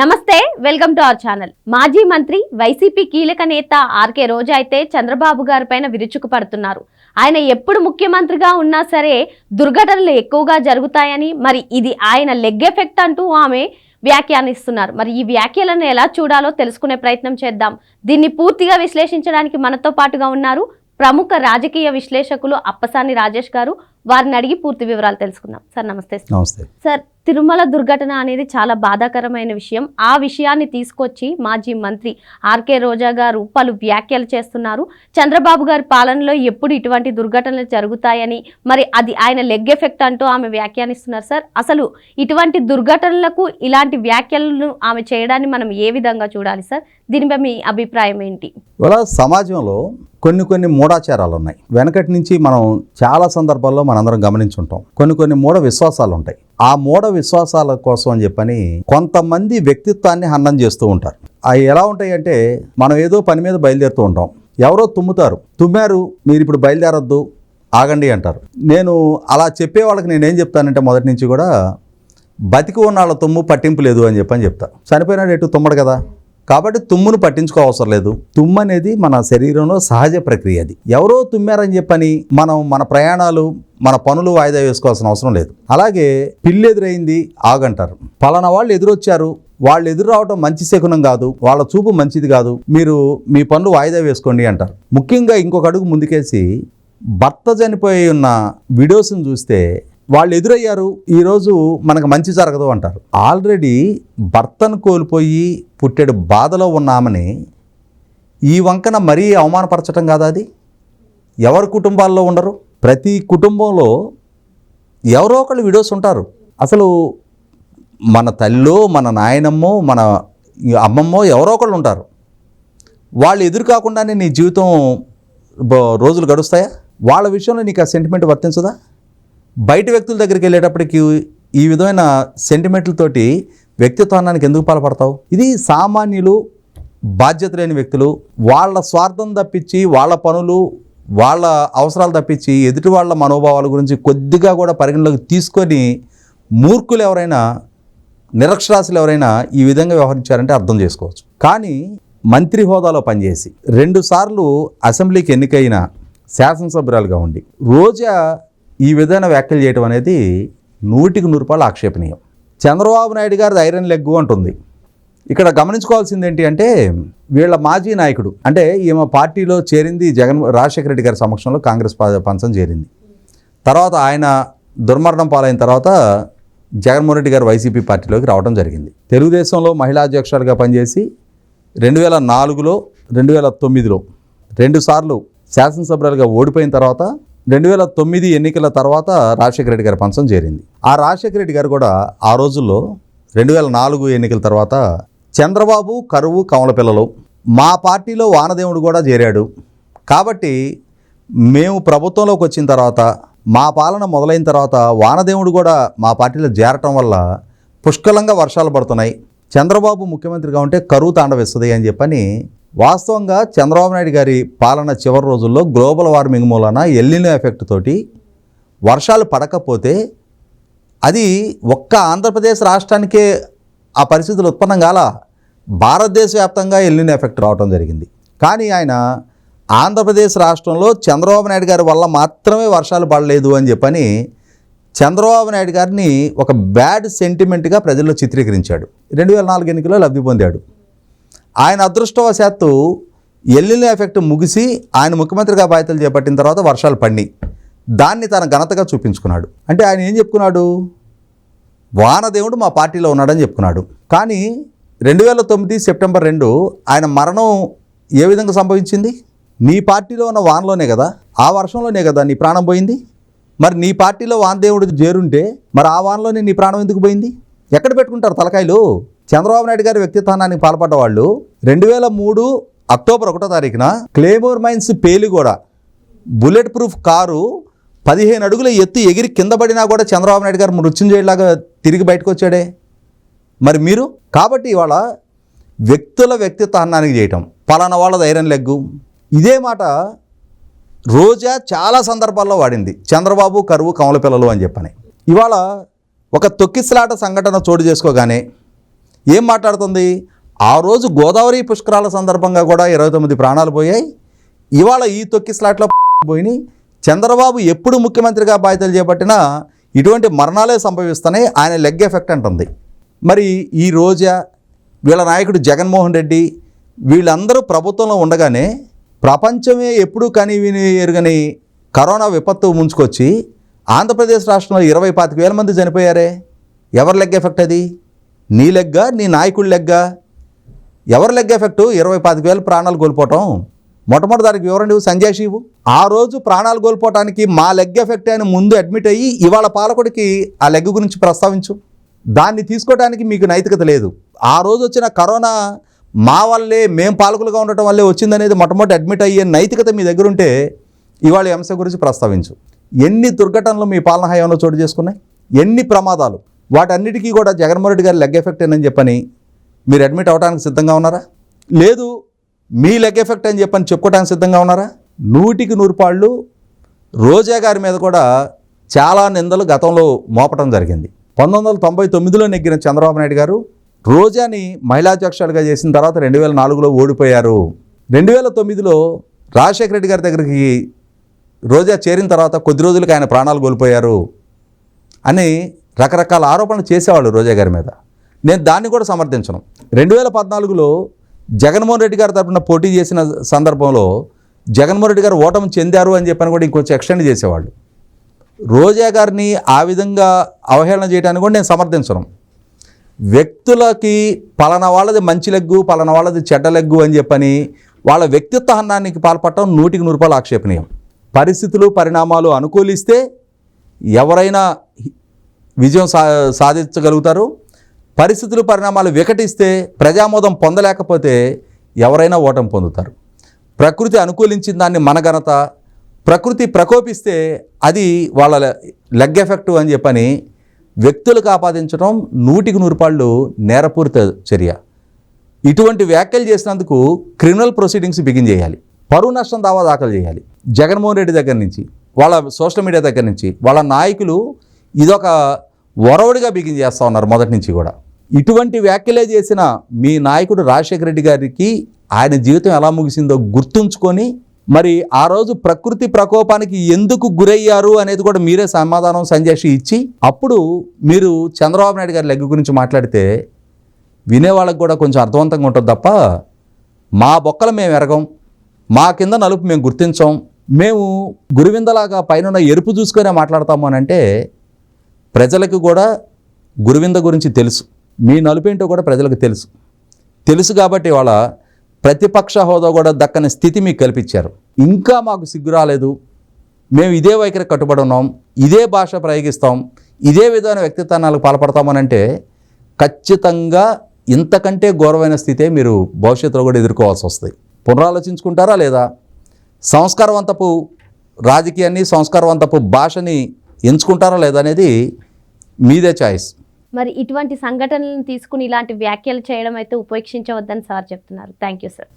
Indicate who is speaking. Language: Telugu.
Speaker 1: నమస్తే వెల్కమ్ టు అవర్ ఛానల్. మాజీ మంత్రి వైసీపీ కీలక నేత ఆర్కే రోజా అయితే చంద్రబాబు గారి పైన విరుచుకుపడుతున్నారు. ఆయన ఎప్పుడు ముఖ్యమంత్రిగా ఉన్నా సరే దుర్ఘటనలు ఎక్కువగా జరుగుతాయని మరి ఇది ఆయన లెగ్ ఎఫెక్ట్ అంటూ ఆమె వ్యాఖ్యానిస్తున్నారు. మరి ఈ వ్యాఖ్యలను ఎలా చూడాలో తెలుసుకునే ప్రయత్నం చేద్దాం. దీన్ని పూర్తిగా విశ్లేషించడానికి మనతో పాటుగా ఉన్నారు ప్రముఖ రాజకీయ విశ్లేషకులు అప్పసాని రాజేష్ గారు. వారిని అడిగి పూర్తి వివరాలు తెలుసుకుందాం. సార్ నమస్తే. సార్.
Speaker 2: నమస్తే.
Speaker 1: సార్ తిరుమల దుర్ఘటన అనేది చాలా బాధాకరమైన విషయం. ఆ విషయాన్ని తీసుకొచ్చి మాజీ మంత్రి ఆర్కే రోజా గారు పలు వ్యాఖ్యలు చేస్తున్నారు. చంద్రబాబు గారి పాలనలో ఎప్పుడు ఇటువంటి దుర్ఘటనలు జరుగుతాయని మరి అది ఆయన లెగ్ ఎఫెక్ట్ అంటూ ఆమె వ్యాఖ్యానిస్తున్నారు సార్. అసలు ఇటువంటి దుర్ఘటనలకు ఇలాంటి వ్యాఖ్యలను ఆమె చేయడాన్ని మనం ఏ విధంగా చూడాలి సార్? దీనిపై మీ అభిప్రాయం ఏంటి?
Speaker 2: ఇవాళ సమాజంలో కొన్ని కొన్ని మూఢాచారాలు ఉన్నాయి వెనకటి నుంచి మనం చాలా సందర్భాల్లో మనందరం గమనించుంటాం. కొన్ని కొన్ని మూఢ విశ్వాసాలు ఉంటాయి ఆ మూఢ విశ్వాసాల కోసం అని చెప్పని కొంతమంది వ్యక్తిత్వాన్ని హన్నం చేస్తూ ఉంటారు. అవి ఎలా ఉంటాయి అంటే మనం ఏదో పని మీద బయలుదేరుతూ ఉంటాం. ఎవరో తుమ్ముతారు. తుమ్మారు మీరు ఇప్పుడు బయలుదేరొద్దు ఆగండి అంటారు. నేను అలా చెప్పే వాళ్ళకి నేనేం చెప్తానంటే మొదటి నుంచి కూడా బతికి ఉన్న వాళ్ళ తుమ్ము పట్టింపు లేదు అని చెప్పని చెప్తా. చనిపోయినాడు ఎటు? తుమ్మడు కదా. కాబట్టి తుమ్మును పట్టించుకో అవసరం లేదు. తుమ్ము అనేది మన శరీరంలో సహజ ప్రక్రియ అది. ఎవరో తుమ్మారని చెప్పని మనం మన ప్రయాణాలు మన పనులు వాయిదా వేసుకోవాల్సిన అవసరం లేదు. అలాగే పిల్లి ఎదురైంది ఆగంటారు. పలానా వాళ్ళు ఎదురొచ్చారు. వాళ్ళు ఎదురు రావడం మంచి శకునం కాదు. వాళ్ళ చూపు మంచిది కాదు. మీరు మీ పనులు వాయిదా వేసుకోండి అంటారు. ముఖ్యంగా ఇంకొక అడుగు ముందుకేసి భర్త చనిపోయి ఉన్న వీడియోస్ని చూస్తే వాళ్ళు ఎదురయ్యారు ఈరోజు మనకు మంచి జరగదు అంటారు. ఆల్రెడీ భర్తను కోల్పోయి పుట్టెడు బాధలో ఉన్న ఆమెని ఈ వంకన మరీ అవమానపరచటం కాదా అది? ఎవరి కుటుంబాల్లో ఉండరు? ప్రతి కుటుంబంలో ఎవరో ఒకళ్ళు విడోస్ ఉంటారు. అసలు మన తల్లో మన నాయనమ్మో మన అమ్మమ్మో ఎవరో ఒకళ్ళు ఉంటారు. వాళ్ళు ఎదురు కాకుండానే నీ జీవితం రోజులు గడుస్తాయా? వాళ్ళ విషయంలో నీకు ఆ సెంటిమెంట్ వర్తించదా? బయట వ్యక్తుల దగ్గరికి వెళ్ళేటప్పటికి ఈ విధమైన సెంటిమెంట్లతోటి వ్యక్తిత్వానికి ఎందుకు పాల్పడతావు? ఇది సామాన్యులు బాధ్యత లేని వ్యక్తులు వాళ్ళ స్వార్థం తప్పించి వాళ్ళ పనులు వాళ్ళ అవసరాలు తప్పించి ఎదుటి వాళ్ళ మనోభావాల గురించి కొద్దిగా కూడా పరిగణలోకి తీసుకొని మూర్ఖులు ఎవరైనా నిరక్షరాస్యులు ఎవరైనా ఈ విధంగా వ్యవహరించారంటే అర్థం చేసుకోవచ్చు. కానీ మంత్రి హోదాలో పనిచేసి రెండుసార్లు అసెంబ్లీకి ఎన్నికైన శాసనసభ్యురాలుగా ఉండి రోజా ఈ విధమైన వ్యాఖ్యలు చేయడం అనేది నూటికి నూరు రూపాయలు ఆక్షేపణీయం. చంద్రబాబు నాయుడు గారిది ఐరన్ లెగ్గు అంటుంది. ఇక్కడ గమనించుకోవాల్సింది ఏంటి అంటే వీళ్ళ మాజీ నాయకుడు అంటే ఈమె పార్టీలో చేరింది జగన్ రాజశేఖర రెడ్డి గారి సమక్షంలో కాంగ్రెస్ పంచం చేరింది. తర్వాత ఆయన దుర్మరణం పాలైన తర్వాత జగన్మోహన్ రెడ్డి గారు వైసీపీ పార్టీలోకి రావడం జరిగింది. తెలుగుదేశంలో మహిళా అధ్యక్షురాలుగా పనిచేసి రెండు వేల నాలుగులో రెండు వేల తొమ్మిదిలో రెండుసార్లు శాసనసభ్యులుగా ఓడిపోయిన తర్వాత రెండు వేల తొమ్మిది ఎన్నికల తర్వాత రాజశేఖర రెడ్డి గారి పంచం చేరింది. ఆ రాజశేఖర రెడ్డి గారు కూడా ఆ రోజుల్లో రెండు వేల నాలుగు ఎన్నికల తర్వాత చంద్రబాబు కరువు కమల పిల్లలు మా పార్టీలో వానదేవుడు కూడా చేరాడు. కాబట్టి మేము ప్రభుత్వంలోకి వచ్చిన తర్వాత మా పాలన మొదలైన తర్వాత వానదేవుడు కూడా మా పార్టీలో చేరటం వల్ల పుష్కలంగా వర్షాలు పడుతున్నాయి. చంద్రబాబు ముఖ్యమంత్రిగా ఉంటే కరువు తాండవిస్తుంది అని చెప్పని వాస్తవంగా చంద్రబాబు నాయుడు గారి పాలన చివరి రోజుల్లో గ్లోబల్ వార్మింగ్ మూలన ఎల్లినో ఎఫెక్ట్ తోటి వర్షాలు పడకపోతే అది ఒక్క ఆంధ్రప్రదేశ్ రాష్ట్రానికే ఆ పరిస్థితులు ఉత్పన్నం కాల భారతదేశ వ్యాప్తంగా ఎల్లిన ఎఫెక్ట్ రావడం జరిగింది. కానీ ఆయన ఆంధ్రప్రదేశ్ రాష్ట్రంలో చంద్రబాబు నాయుడు గారి వల్ల మాత్రమే వర్షాలు పడలేదు అని చెప్పని చంద్రబాబు నాయుడు గారిని ఒక బ్యాడ్ సెంటిమెంట్గా ప్రజల్లో చిత్రీకరించాడు. రెండు వేల నాలుగు ఎన్నికల్లో లబ్ధి పొందాడు. ఆయన అదృష్టవశాత్తు ఎల్లుల్లి ఎఫెక్ట్ ముగిసి ఆయన ముఖ్యమంత్రిగా బాధ్యతలు చేపట్టిన తర్వాత వర్షాలు పడినాయి దాన్ని తన ఘనతగా చూపించుకున్నాడు. అంటే ఆయన ఏం చెప్పుకున్నాడు? వానదేవుడు మా పార్టీలో ఉన్నాడని చెప్పుకున్నాడు. కానీ రెండు వేల తొమ్మిది సెప్టెంబర్ రెండు ఆయన మరణం ఏ విధంగా సంభవించింది? నీ పార్టీలో ఉన్న వానలోనే కదా? ఆ వర్షంలోనే కదా నీ ప్రాణం పోయింది? మరి నీ పార్టీలో వానదేవుడు చేరుంటే మరి ఆ వానలోనే నీ ప్రాణం ఎందుకు పోయింది? ఎక్కడ పెట్టుకుంటారు తలకాయలు? చంద్రబాబు నాయుడు గారి వ్యక్తిత్వానికి పాల్పడ్డ వాళ్ళు రెండు వేల మూడు అక్టోబర్ ఒకటో తారీఖున క్లేమోర్ మైన్స్ పేలి కూడా బుల్లెట్ ప్రూఫ్ కారు పదిహేను అడుగుల ఎత్తు ఎగిరి కింద పడినా కూడా చంద్రబాబు నాయుడు గారు మృత్యుంజయులాగా తిరిగి బయటకు వచ్చాడే. మరి మీరు? కాబట్టి ఇవాళ వ్యక్తుల వ్యక్తిత్వానికి చేయటం పలానా వాళ్ళ ధైర్యం లెగ్గు. ఇదే మాట రోజా చాలా సందర్భాల్లో వాడింది. చంద్రబాబు కరువు కమల పిల్లలు అని చెప్పని. ఇవాళ ఒక తొక్కిసలాట సంఘటన చోటు చేసుకోగానే ఏం మాట్లాడుతుంది? ఆ రోజు గోదావరి పుష్కరాల సందర్భంగా కూడా ఇరవై తొమ్మిది ప్రాణాలు పోయాయి. ఇవాళ ఈ తొక్కి స్లాట్లో పోయినాయి. చంద్రబాబు ఎప్పుడు ముఖ్యమంత్రిగా బాధ్యతలు చేపట్టినా ఇటువంటి మరణాలే సంభవిస్తున్నాయి. ఆయన లెగ్ ఎఫెక్ట్ అంటుంది. మరి ఈ రోజా? వీళ్ళ నాయకుడు జగన్మోహన్ రెడ్డి వీళ్ళందరూ ప్రభుత్వంలో ఉండగానే ప్రపంచమే ఎప్పుడూ కానీ విని ఎరుగని కరోనా విపత్తు ముంచుకొచ్చి ఆంధ్రప్రదేశ్ రాష్ట్రంలో ఇరవై పాతిక వేల మంది చనిపోయారే. ఎవరి లెగ్ ఎఫెక్ట్ అది? నీ లెగ్గా నీ నాయకుడి లెగ్గా? ఎవరి లెగ్ ఎఫెక్ట్? ఇరవై పాతిక వేల ప్రాణాలు కోల్పోవటం. మొట్టమొదటి దానికి వివరండి సంజయ్ శివు. ఆ రోజు ప్రాణాలు కోల్పోవటానికి మా లెగ్ ఎఫెక్ట్ అని ముందు అడ్మిట్ అయ్యి ఇవాళ పాలకుడికి ఆ లెగ్ గురించి ప్రస్తావించు. దాన్ని తీసుకోవడానికి మీకు నైతికత లేదు. ఆ రోజు వచ్చిన కరోనా మా వల్లే మేం పాలకులుగా ఉండటం వల్లే వచ్చిందనేది మొట్టమొదటి అడ్మిట్ అయ్యే నైతికత మీ దగ్గర ఉంటే ఇవాళ ఈ అంశం గురించి ప్రస్తావించు. ఎన్ని దుర్ఘటనలు మీ పాలన హయాంలో చోటు చేసుకున్నాయి? ఎన్ని ప్రమాదాలు? వాటన్నిటికీ కూడా జగన్మోహన్ రెడ్డి గారి లెగ్ ఎఫెక్ట్ అని చెప్పని మీరు అడ్మిట్ అవడానికి సిద్ధంగా ఉన్నారా? లేదు మీ లెగ్ ఎఫెక్ట్ అని చెప్పని చెప్పుకోవడానికి సిద్ధంగా ఉన్నారా? నూటికి నూరు పాళ్ళు రోజా గారి మీద కూడా చాలా నిందలు గతంలో మోపటం జరిగింది. పంతొమ్మిది వందల తొంభై తొమ్మిదిలో నెగ్గిన చంద్రబాబు నాయుడు గారు రోజాని మహిళాధ్యక్షులుగా చేసిన తర్వాత రెండు వేల నాలుగులో ఓడిపోయారు. రెండు వేల తొమ్మిదిలో రాజశేఖర రెడ్డి గారి దగ్గరికి రోజా చేరిన తర్వాత కొద్ది రోజులకు ఆయన ప్రాణాలు కోల్పోయారు అని రకరకాల ఆరోపణలు చేసేవాళ్ళు రోజా గారి మీద. నేను దాన్ని కూడా సమర్థించను. రెండు వేల పద్నాలుగులో జగన్మోహన్ రెడ్డి గారి తరపున పోటీ చేసిన సందర్భంలో జగన్మోహన్ రెడ్డి గారు ఓటమి చెందారు అని చెప్పని కూడా ఇంకొంచెం ఎక్స్టెండ్ చేసేవాళ్ళు. రోజా గారిని ఆ విధంగా అవహేళన చేయడానికి కూడా నేను సమర్థించను. వ్యక్తులకి పలానా వాళ్ళది మంచి లెగ్గు పలానా వాళ్ళది చెడ్డ లెగ్గు అని చెప్పని వాళ్ళ వ్యక్తిత్వ హన్నానికి పాల్పడటం నూటికి నూరు రూపాయలు ఆక్షేపణీయం. పరిస్థితులు పరిణామాలు అనుకూలిస్తే ఎవరైనా విజయం సా సాధించగలుగుతారు. పరిస్థితులు పరిణామాలు వికటిస్తే ప్రజామోదం పొందలేకపోతే ఎవరైనా ఓటం పొందుతారు. ప్రకృతి అనుకూలించిన దాన్ని మన ఘనత ప్రకృతి ప్రకోపిస్తే అది వాళ్ళ లెగ్ ఎఫెక్ట్ అని చెప్పని వ్యక్తులకు ఆపాదించడం నూటికి నూరుపాళ్ళు నేరపూరిత చర్య. ఇటువంటి వ్యాఖ్యలు చేసినందుకు క్రిమినల్ ప్రొసీడింగ్స్ బిగిన్ చేయాలి. పరువు నష్టం దావా దాఖలు చేయాలి. జగన్మోహన్ రెడ్డి దగ్గర నుంచి వాళ్ళ సోషల్ మీడియా దగ్గర నుంచి వాళ్ళ నాయకులు ఇదొక వరవడిగా బిగిన్ చేస్తూ ఉన్నారు మొదటి నుంచి కూడా. ఇటువంటి వ్యాఖ్యలే చేసిన మీ నాయకుడు రాజశేఖర రెడ్డి గారికి ఆయన జీవితం ఎలా ముగిసిందో గుర్తుంచుకొని మరి ఆ రోజు ప్రకృతి ప్రకోపానికి ఎందుకు గురయ్యారు అనేది కూడా మీరే సమాధానం సంజేషి ఇచ్చి అప్పుడు మీరు చంద్రబాబు నాయుడు గారి లెగ్ గురించి మాట్లాడితే వినేవాళ్ళకి కూడా కొంచెం అర్థవంతంగా ఉంటుంది తప్ప మా బొక్కలు మేము ఎరగం మా కింద నలుపు మేము గుర్తించం మేము గురువిందలాగా పైన ఎరుపు చూసుకునే మాట్లాడతాము అని అంటే ప్రజలకు కూడా గురువింద గురించి తెలుసు. మీ నలుపేంటో కూడా ప్రజలకు తెలుసు. తెలుసు కాబట్టి వాళ్ళ ప్రతిపక్ష హోదా కూడా దక్కని స్థితి మీకు కల్పించారు. ఇంకా మాకు సిగ్గు రాలేదు. మేము ఇదే వైఖరి కట్టుబడి ఉన్నాం. ఇదే భాష ప్రయోగిస్తాం. ఇదే విధమైన వ్యక్తిత్వాలకు పాల్పడతామనంటే ఖచ్చితంగా ఇంతకంటే ఘోరమైన స్థితే మీరు భవిష్యత్తులో కూడా ఎదుర్కోవాల్సి వస్తుంది. పునరాలోచించుకుంటారా లేదా? సంస్కారవంతపు రాజకీయాన్ని సంస్కారవంతపు భాషని ఎంచుకుంటారా లేదా అనేది మీదే చాయిస్
Speaker 1: మరి ఇటువంటి సంఘటనలను తీసుకుని ఇలాంటి వ్యాఖ్యలు చేయడం అయితే ఉపేక్షించవద్దని సార్ చెప్తున్నారు. Thank you sir